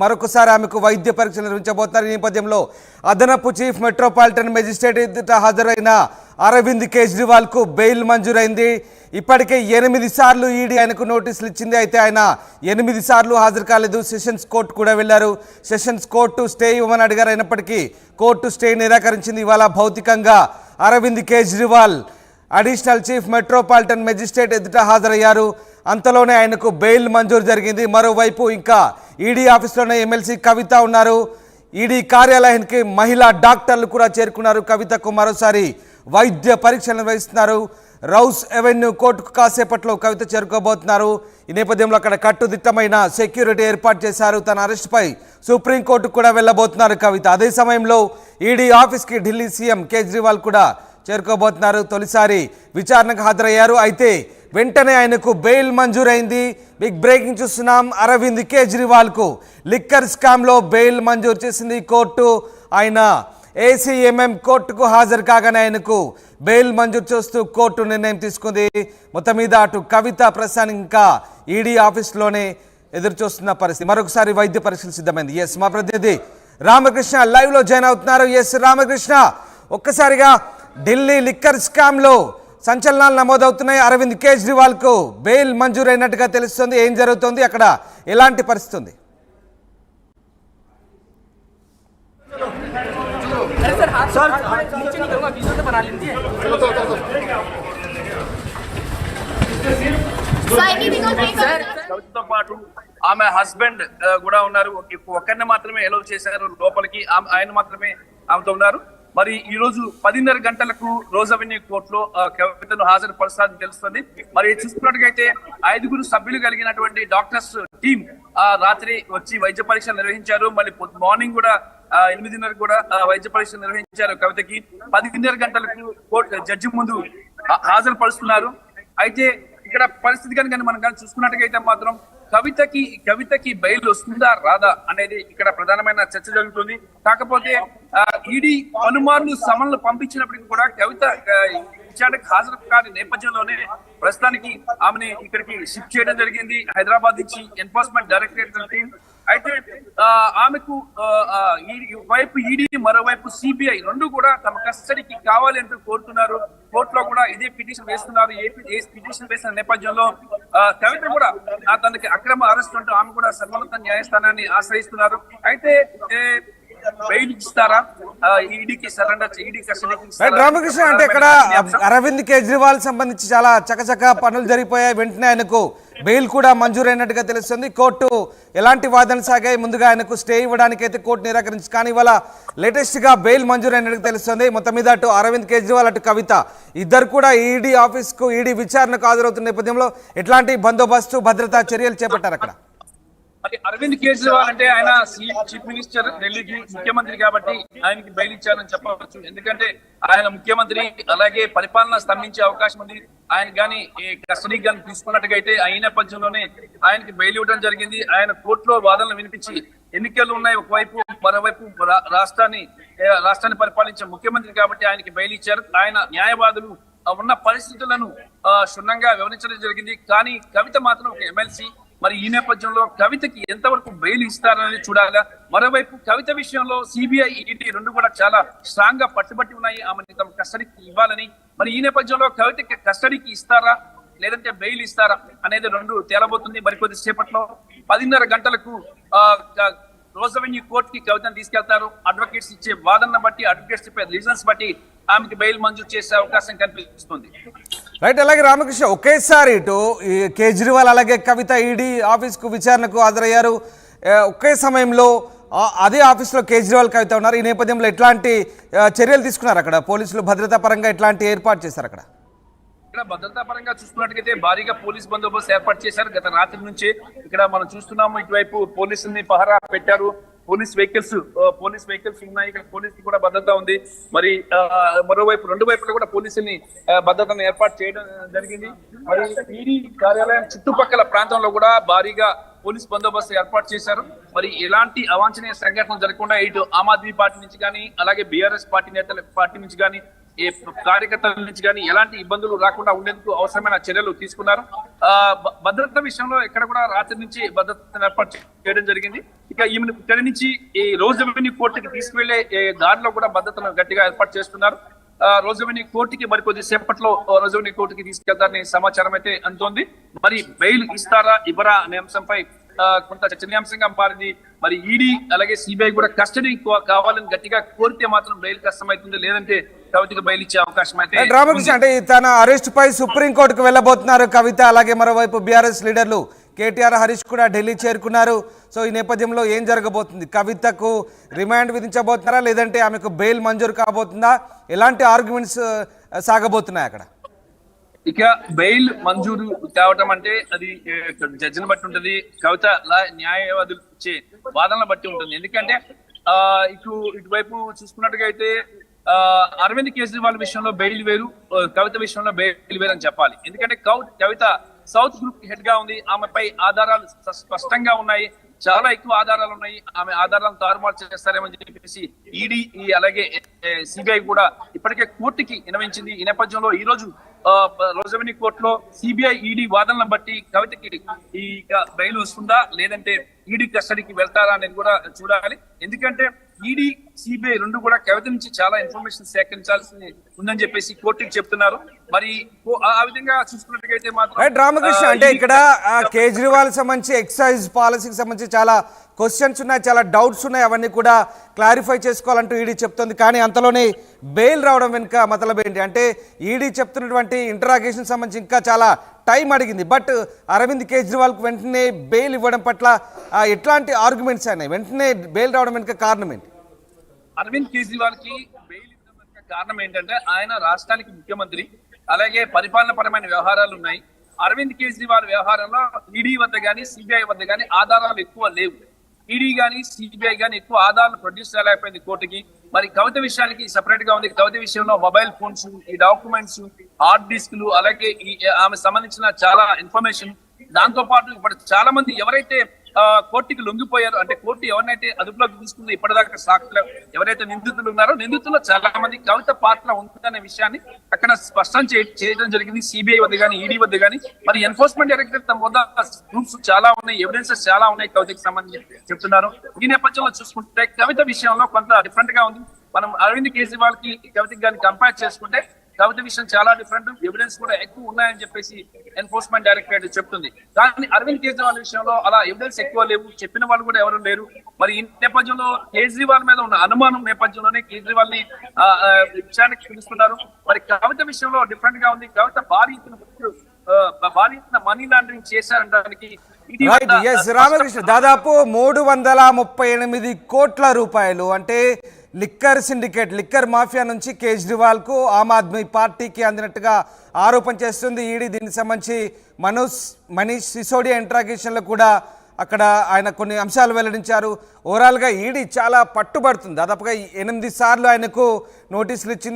మరొకసారి ఆమెకు వైద్య పరీక్షలు నిర్వహించబోతున్నారు. ఈ నేపథ్యంలో అదనపు చీఫ్ మెట్రోపాలిటన్ మెజిస్ట్రేట్ ఎదుట హాజరైన అరవింద్ కేజ్రీవాల్కు బెయిల్ మంజూరైంది. ఇప్పటికే ఎనిమిది సార్లు ఈడీ ఆయనకు నోటీసులు ఇచ్చింది. అయితే ఆయన ఎనిమిది సార్లు హాజరు కాలేదు. సెషన్స్ కోర్టు కూడా వెళ్ళారు సెషన్స్ కోర్టు స్టే ఇవ్వమని అడిగారు. అయినప్పటికీ కోర్టు స్టే నిరాకరించింది. ఇవాళ భౌతికంగా Arvind Kejriwal additional chief metropolitan magistrate ఎదుట హాజరయ్యారు. అంతలోనే ఆయనకు బెయిల్ మంజూరు జరిగింది. మరోవైపు ఇంకా ఈడీ ఆఫీస్లోనే ఎమ్మెల్సీ కవిత ఉన్నారు. ఈడీ కార్యాలయానికి మహిళా డాక్టర్లు కూడా చేరుకున్నారు. కవితకు మరోసారి వైద్య పరీక్షలు నిర్వహిస్తున్నారు. రౌస్ ఎవెన్యూ కోర్టుకు కాసేపట్లో కవిత చేరుకోబోతున్నారు. ఈ నేపథ్యంలో అక్కడ కట్టుదిట్టమైన సెక్యూరిటీ ఏర్పాటు చేశారు. తన అరెస్టుపై సుప్రీంకోర్టుకు కూడా వెళ్ళబోతున్నారు కవిత. అదే సమయంలో ఈడీ ఆఫీస్కి ఢిల్లీ సీఎం కేజ్రీవాల్ కూడా చేరుకోబోతున్నారు. తొలిసారి విచారణకు హాజరయ్యారు. అయితే వెంటనే ఆయనకు బెయిల్ మంజూరైంది. బిగ్ బ్రేకింగ్ చూస్తున్నాం. అరవింద్ కేజ్రీవాల్కు లిక్కర్ స్కామ్లో బెయిల్ మంజూరు చేసింది కోర్టు. ఆయన ఏసీఎంఎం కోర్టుకు హాజరు కాగానే ఆయనకు బెయిల్ మంజూరు చేస్తూ కోర్టు నిర్ణయం తీసుకుంది. మొత్తం మీద అటు కవిత ప్రసాద్ ఇంకా ఈడీ ఆఫీస్లోనే ఎదురు చూస్తున్న పరిస్థితి. మరొకసారి వైద్య పరీక్షలు సిద్ధమైంది. ఎస్ మా ప్రతినిధి రామకృష్ణ లైవ్లో జాయిన్ అవుతున్నారు. ఎస్ రామకృష్ణ ఒక్కసారిగా ఢిల్లీ లిక్కర్ స్కామ్లో సంచలనాలు నమోదవుతున్నాయి. అరవింద్ కేజ్రీవాల్కు బెయిల్ మంజూరైనట్టుగా తెలుస్తుంది. ఏం జరుగుతుంది? అక్కడ ఎలాంటి పరిస్థితుంది ఆమె హస్బెండ్ కూడా ఉన్నారు. ఒక్కరిని మాత్రమే ఎలవ్ చేశారు. లోపలికి ఆయన మాత్రమే ఆమెతో ఉన్నారు. మరి ఈ రోజు పదిన్నర గంటలకు రోజ్ అవెన్యూ కోర్టులో ఆ, కవితను హాజరుపరుస్తారని తెలుస్తుంది. మరి చూసుకున్నట్టుగైతే ఐదుగురు సభ్యులు కలిగినటువంటి డాక్టర్స్ టీం ఆ రాత్రి వచ్చి వైద్య పరీక్షలు నిర్వహించారు. మళ్ళీ పొద్దు- మార్నింగ్ కూడా ఎనిమిదిన్నర కూడా వైద్య పరీక్షలు నిర్వహించారు కవితకి. పదిన్నర గంటలకు కోర్టు జడ్జి ముందు హాజరుపరుస్తున్నారు. హాజరు పరుస్తున్నారు అయితే ఇక్కడ పరిస్థితి కనుక మనం కానీ చూసుకున్నట్టుగైతే మాత్రం కవితకి కవితకి బెయిల్ వస్తుందా రాదా అనేది ఇక్కడ ప్రధానమైన చర్చ జరుగుతుంది. కాకపోతే ఈడీ పలుమార్లు సమన్లు పంపించినప్పటికీ కూడా కవిత విచారణకు హాజరు కాని నేపథ్యంలోనే ప్రస్తుతానికి ఆమెని ఇక్కడికి షిఫ్ట్ చేయడం జరిగింది. హైదరాబాద్ నుంచి ఎన్ఫోర్స్మెంట్ డైరెక్టరేట్ టీం. అయితే ఆ, ఆమెకు వైపు ఈడీ మరోవైపు సిబిఐ రెండు కూడా తమ కస్టడీకి కావాలి అంటూ కోరుతున్నారు. కోర్టులో కూడా ఇదే పిటిషన్ వేస్తున్నారు. ఏ ఏ పిటిషన్ వేసిన నేపథ్యంలో కవిత కూడా తనకి అక్రమ అరెస్ట్ అంటూ ఆమె కూడా సర్వోన్నత న్యాయస్థానాన్ని ఆశ్రయిస్తున్నారు. అయితే బెయిల్ ఇస్తారా? ఈడీకి సరెండర్ ఈడీ కస్టడీకి రామకృష్ణ అంటే ఇక్కడ అరవింద్ కేజ్రీవాల్ సంబంధించి చాలా చకచక పనులు జరిగిపోయాయి. వెంటనే ఆయనకు బెయిల్ కూడా మంజూరైనట్టుగా తెలుస్తుంది. కోర్టు ఎలాంటి వాదనలు సాగాయి? ముందుగా ఆయనకు స్టే ఇవ్వడానికి అయితే కోర్టు నిరాకరించి కానీ ఇవాళ లేటెస్ట్గా బెయిల్ మంజూరైనట్టుగా తెలుస్తుంది. మొత్తం మీద అటు అరవింద్ కేజ్రీవాల్ అటు కవిత ఇద్దరు కూడా ఈడీ ఆఫీస్కు ఈడీ విచారణకు హాజరవుతున్న నేపథ్యంలో ఎట్లాంటి బందోబస్తు భద్రతా చర్యలు చేపట్టారు అక్కడ? మరి అరవింద్ కేజ్రీవాల్ అంటే ఆయన చీఫ్ మినిస్టర్ ఢిల్లీకి ముఖ్యమంత్రి కాబట్టి ఆయనకి బెయిల్ చెప్పవచ్చు. ఎందుకంటే ఆయన ముఖ్యమంత్రి అలాగే పరిపాలన స్తంభించే అవకాశం ఉంది. ఆయన కానీ కస్టడీ కానీ తీసుకున్నట్టుగైతే అయితే ఈ నేపథ్యంలోనే ఆయనకి బెయిల్ ఇవ్వడం జరిగింది. ఆయన కోర్టులో వాదనలు వినిపించి ఎన్నికలు ఉన్నాయి ఒకవైపు మరోవైపు రాష్ట్రాన్ని రాష్ట్రాన్ని పరిపాలించే ముఖ్యమంత్రి కాబట్టి ఆయనకి బెయిల్ ఇచ్చారు. ఆయన న్యాయవాదులు ఉన్న పరిస్థితులను క్షుణ్ణంగా వివరించడం జరిగింది. కానీ కవిత మాత్రం ఒక ఎమ్మెల్సీ మరి ఈ నేపథ్యంలో కవితకి ఎంతవరకు బెయిల్ ఇస్తారనేది చూడాలా? మరోవైపు కవిత విషయంలో సిబిఐ ఈడీ రెండు కూడా చాలా స్ట్రాంగ్గా పట్టుబట్టి ఉన్నాయి. ఆమెని తమ కస్టడీకి ఇవ్వాలని. మరి ఈ నేపథ్యంలో కవితకి కస్టడీకి ఇస్తారా? లేదంటే బెయిల్ ఇస్తారా? అనేది రెండు తేలబోతుంది మరి కొద్దిసేపట్లో. పదిన్నర గంటలకు ఆ, క- రోజ్ అవెన్యూ కోర్ట్కి కవితను తీసుకెళ్తారు. అడ్వకేట్స్ ఇచ్చే వాదన బట్టి అడ్వకేట్స్ చెప్పే రీజన్స్ బట్టి ఆమెకి బెయిల్ మంజూరు చేసే అవకాశం కనిపిస్తుంది. రైట్ అలాగే రామకృష్ణ ఒకేసారి ఇటు ఈ కేజ్రీవాల్ అలాగే కవిత ఈడీ ఆఫీస్కు విచారణకు హాజరయ్యారు. ఒకే సమయంలో అదే ఆఫీస్లో కేజ్రీవాల్ కవిత ఉన్నారు. ఈ నేపథ్యంలో ఎట్లాంటి చర్యలు తీసుకున్నారు అక్కడ? పోలీసులు భద్రతా పరంగా ఎట్లాంటి ఏర్పాటు చేశారు అక్కడ? ఇక్కడ భద్రతా పరంగా చూసుకున్నట్టుగైతే భారీగా పోలీస్ బందోబస్తు ఏర్పాటు చేశారు. గత రాత్రి నుంచే ఇక్కడ మనం చూస్తున్నాము ఇటువైపు పోలీసుల్ని పహరా పెట్టారు. పోలీస్ వెహికల్స్ పోలీస్ వెహికల్స్ ఉన్నాయి. ఇక్కడ పోలీస్ కూడా భద్రత ఉంది. మరి ఆ, మరోవైపు రెండు వైపులా కూడా పోలీసుల్ని భద్రతను ఏర్పాటు చేయడం జరిగింది. మరి ఈడీ కార్యాలయం చుట్టుపక్కల ప్రాంతంలో కూడా భారీగా పోలీస్ బందోబస్తు ఏర్పాటు చేశారు. మరి ఎలాంటి అవాంఛనీయ సంఘటనలు జరగకుండా ఇటు ఆమ్ ఆద్మీ పార్టీ నుంచి కానీ అలాగే బీఆర్ఎస్ పార్టీ నేతల పార్టీ నుంచి కానీ ఏ కార్యకర్తల నుంచి కానీ ఎలాంటి ఇబ్బందులు రాకుండా ఉండేందుకు అవసరమైన చర్యలు తీసుకున్నారు. ఆ, భద్రత విషయంలో ఎక్కడ కూడా రాత్రి నుంచి భద్రతను ఏర్పాటు చేయడం జరిగింది. ఇక ఈమెను ఇక్కడి నుంచి ఈ రోజు రెవెన్యూ కోర్టుకి తీసుకువెళ్ళే దారిలో కూడా భద్రతను గట్టిగా ఏర్పాటు చేస్తున్నారు. ఆ, రోజు రెవెన్యూ కోర్టుకి మరి కొద్ది సేపట్లో రోజు రెవెన్యూ కోర్టుకి తీసుకెళ్తారని సమాచారం అయితే అందుతోంది. మరి బెయిల్ ఇస్తారా ఇవ్వరా అనే అంశంపై కొంత చర్చనీయాంశంగా మారింది మరి ఈడీ అలాగే సిబిఐ కూడా కస్టడీ కావాలని గట్టిగా కోరితే మాత్రం బెయిల్ కష్టమవుతుంది లేదంటే కవితకు బెయిల్ ఇచ్చే అవకాశం అయితే రామకృష్ణ అంటే తన అరెస్ట్ పై సుప్రీంకోర్టుకు వెళ్ళబోతున్నారు కవిత అలాగే మరోవైపు బీఆర్ఎస్ లీడర్లు కేటీఆర్ హరీష్ కూడా ఢిల్లీ చేరుకున్నారు. సో ఈ నేపథ్యంలో ఏం జరగబోతుంది? కవితకు రిమాండ్ విధించబోతున్నారా? లేదంటే ఆమెకు బెయిల్ మంజూరు కాబోతుందా? ఎలాంటి ఆర్గ్యుమెంట్స్ సాగబోతున్నాయి అక్కడ? ఇక బెయిల్ మంజూరు తేవటం అంటే అది జడ్జిని బట్టి ఉంటది కవిత న్యాయవాదులు ఇచ్చే వాదనలు బట్టి ఉంటుంది. ఎందుకంటే ఆ ఇటు ఇటువైపు చూసుకున్నట్టుగా అయితే ఆ అరవింద్ కేజ్రీవాల్ విషయంలో బెయిల్ వేరు కవిత విషయంలో బెయిల్ వేరు అని చెప్పాలి. ఎందుకంటే కవిత సౌత్ గ్రూప్ హెడ్గా ఉంది. ఆమెపై ఆధారాలు స్పష్టంగా ఉన్నాయి. చాలా ఎక్కువ ఆధారాలు ఉన్నాయి. ఆమె ఆధారాలను తారుమారు చేస్తారేమని చెప్పేసి ఈడీ అలాగే సిబిఐ కూడా ఇప్పటికే కోర్టుకి వినవించింది ఈ నేపథ్యంలో ఈ రోజు ఆ, కోర్టులో సిబిఐ ఈడీ వాదనలను బట్టి కవితకి ఈ బెయిల్ వస్తుందా? లేదంటే ఈడీ కస్టడీకి వెళ్తారా అనేది కూడా చూడాలి. ఎందుకంటే ఈడీ సిబిఐ రెండు కూడా కవిత నుంచి చాలా ఇన్ఫర్మేషన్ సేకరించాల్సి ఉందని చెప్పేసి కోర్టుకి చెప్తున్నారు. మరి ఆ విధంగా చూసుకున్నట్టుగైతే మాత్రం రైట్ రామకృష్ణ అంటే ఇక్కడ కేజ్రీవాల్ సంబంధించి ఎక్సైజ్ పాలసీకి సంబంధించి చాలా క్వశ్చన్స్ ఉన్నాయి చాలా డౌట్స్ ఉన్నాయి అవన్నీ కూడా క్లారిఫై చేసుకోవాలంటూ ఈడీ చెప్తుంది. కానీ అంతలోనే బెయిల్ రావడం వెనుక మతలబ్ ఏంటి? అంటే ఈడీ చెప్తున్నటువంటి ఇంటరాగేషన్ సంబంధించి ఇంకా చాలా టైం అడిగింది. బట్ అరవింద్ కేజ్రీవాల్కు వెంటనే బెయిల్ ఇవ్వడం పట్ల ఎట్లాంటి ఆర్గ్యుమెంట్స్ అయినాయి? వెంటనే బెయిల్ రావడం వెనుక కారణం ఏంటి? అరవింద్ కేజ్రీవాల్కి బెయిల్ కారణం ఏంటంటే ఆయన రాష్ట్రానికి ముఖ్యమంత్రి అలాగే పరిపాలన పరమైన వ్యవహారాలు ఉన్నాయి. అరవింద్ కేజ్రీవాల్ వ్యవహారంలో ఈడీ వద్ద గానీ సిబిఐ వద్ద గానీ ఆధారాలు ఎక్కువ లేవు. ఈడీ గానీ సిబిఐ గానీ ఎక్కువ ఆధారాలు ప్రొడ్యూస్ చేయలేకపోయింది కోర్టుకి. మరి కవిత విషయానికి సెపరేట్గా ఉంది. కవిత విషయంలో మొబైల్ ఫోన్స్ ఈ డాక్యుమెంట్స్ హార్డ్ డిస్క్లు అలాగే ఈ ఆమె సంబంధించిన చాలా ఇన్ఫర్మేషన్. దాంతో పాటు ఇప్పుడు చాలా మంది ఎవరైతే కోర్టుకి లొంగిపోయారు. అంటే కోర్టు ఎవరినైతే అదుపులోకి తీసుకుందో ఇప్పటిదాకా సాక్షులు ఎవరైతే నిందితులు ఉన్నారో నిందితుల్లో చాలా మంది కవిత పాత్ర ఉందనే విషయాన్ని అక్కడ స్పష్టం చేయడం జరిగింది. సిబిఐ వద్ద కానీ ఈడీ వద్ద కానీ మరి ఎన్ఫోర్స్మెంట్ డైరెక్టర్ తమ వద్ద ప్రూఫ్స్ చాలా ఉన్నాయి ఎవిడెన్సెస్ చాలా ఉన్నాయి కవితకి సంబంధించి చెప్తున్నారు. ఈ నేపథ్యంలో చూసుకుంటే కవిత విషయంలో కొంత డిఫరెంట్గా ఉంది. మనం అరవింద్ కేజ్రీవాల్కి కవితకి కానీ కంపేర్ చేసుకుంటే కవిత విషయం చాలా డిఫరెంట్ ఎవిడెన్స్ కూడా ఎక్కువ ఉన్నాయని చెప్పేసి ఎన్ఫోర్స్మెంట్ డైరెక్టరేట్ చెప్తుంది. కానీ అరవింద్ కేజ్రీవాల్ విషయంలో అలా ఎవిడెన్స్ ఎక్కువ లేవు. చెప్పిన వాళ్ళు కూడా ఎవరు లేరు. మరి ఈ నేపథ్యంలో కేజ్రీవాల్ మీద ఉన్న అనుమానం నేపథ్యంలోనే కేజ్రీవాల్ని విషయానికి పిలుస్తున్నారు. మరి కవిత విషయంలో డిఫరెంట్గా ఉంది. కవిత భారీ భారీ ఎత్తున మనీ లాండరింగ్ చేశారనడానికి రామకృష్ణ. దాదాపు మూడు వందల ముప్పై ఎనిమిది కోట్ల రూపాయలు. అంటే లిక్కర్ సిండికేట్ లిక్కర్ మాఫియా నుంచి కేజ్రీవాల్కు ఆమ్ ఆద్మీ పార్టీకి అందినట్టుగా ఆరోపణ చేస్తుంది. ఈడీ దీనికి సంబంధించి మనోజ్ మనీష్ సిసోడియా ఇంట్రాగేషన్లో కూడా అక్కడ ఆయన కొన్ని అంశాలు వెల్లడించారు. ఓవరాల్గా ఈడీ చాలా పట్టుబడుతుంది. దాదాపుగా ఎనిమిది సార్లు ఆయనకు నోటీసులు ఇచ్చింది.